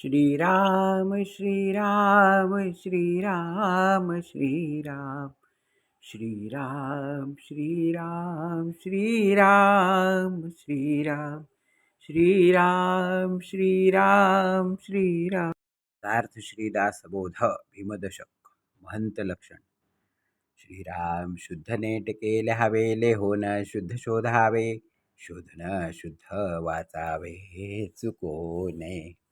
श्रीराम श्रीराम श्रीराम श्रीराम। श्रीराम श्रीराम श्रीराम श्रीराम। श्रीराम श्रीराम श्रीराम। सार्थ श्रीदासबोध भीमदशक महंत लक्षण। श्रीराम शुद्ध नेट केले हवे लेहोन शुद्ध शोधावे शोधन शुद्ध वाचावे चुकोने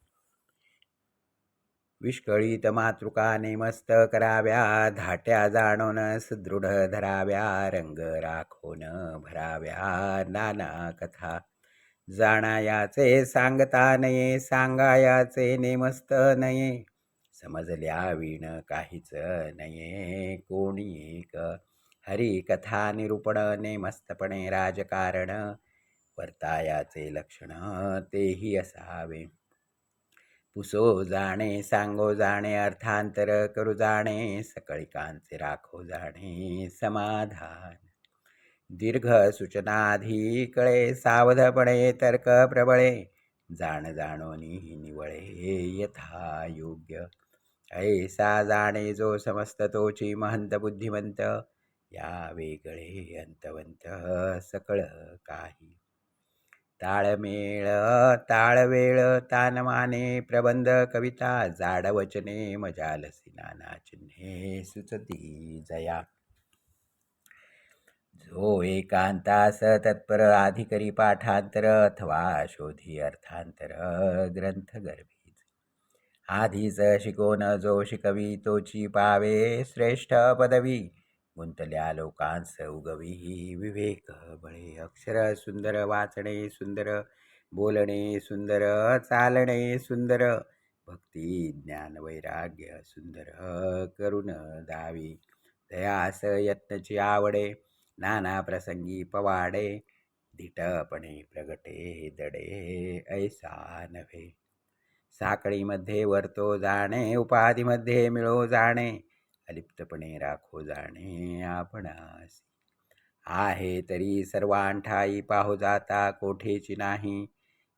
विष्कळीत मातृका नेमस्त कराव्या धाट्या जाणून सुदृढ धराव्या रंग राखून भराव्या नाना कथा. जाणायाचे सांगता नये सांगायाचे नेमस्त नये. समजल्या विण काहीच नये कोणी एक. हरिकथा निरूपण नेमस्तपणे राजकारण. वर्तायाचे लक्षण तेही असावे. पुसो जाणे सांगो जाणे अर्थांतर करू जाणे सकळिकांचे राखो जाणे समाधान. दीर्घ सूचनाधी कळे सावधपणे तर्क प्रबळे जाण जाणोनी निवळे यथा योग्य ऐसा जाणे जो समस्त तोची महंत बुद्धिमंत या वेगळे अंतवंत सकळ काही. ताळमेळ ताळवेळ तानमाने प्रबंध कविता जाडवचने मजालसी नाना चिन्हे सुचती जया. जो एकांतास तत्पर आधिकरी पाठांतर अथवा शोधी अर्थांतर ग्रंथ गर्भीज. आधीच शिकोन जो शिकवी तोची पावे श्रेष्ठ पदवी. गुंतल्या लोकांस उगवी विवेक. बळे अक्षर सुंदर वाचणे सुंदर बोलणे सुंदर चालणे सुंदर भक्ती ज्ञान वैराग्य सुंदर करुण दावी. दयास यत्नची आवडे नाना प्रसंगी पवाडे धिटपणे प्रगटे दडे ऐसा नव्हे. साखळीमध्ये वरतो जाणे उपाधीमध्ये मिळो जाणे अलिप्तपणे राखो जाणे आपणास आहे तरी सर्वांठाई पाहो जाता कोठेची नाही.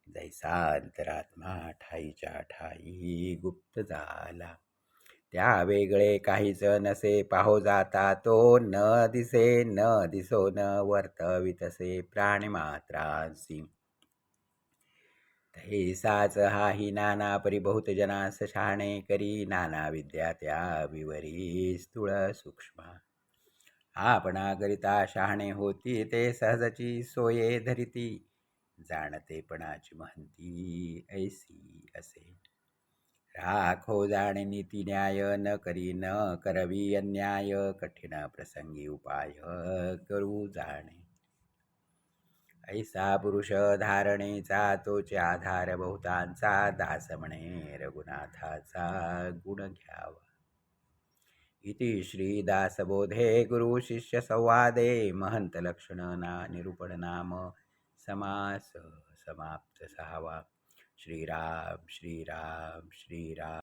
जैसा अंतरात्मा ठाईच्या ठाई गुप्त झाला त्या वेगळे काहीच नसे पाहो जाता तो न दिसे न दिसो न वर्तवितसे प्राणिमात्रांसी तैसाच हाही नाना परिबहुत जनास शहाणे करी नाना विद्या त्या विवरी स्थूळ सूक्ष्म। आपणाकरिता शहाणे होती ते सहजची सोये धरिती जाणतेपणाची महंती ऐसी असे। राखो जाणे नीती न्याय न करी न करवी अन्याय कठीण प्रसंगी उपाय करू जाणे। ऐसा पुरुष धारणेचा तोचे आधार बहुतांचा दास म्हणे रघुनाथाचा गुण घ्यावा. इति श्रीदासबोधे गुरु शिष्य संवादे महंत लक्षण ना निरूपण नाम समास समाप्त सहावा. श्रीराम श्रीराम श्रीराम.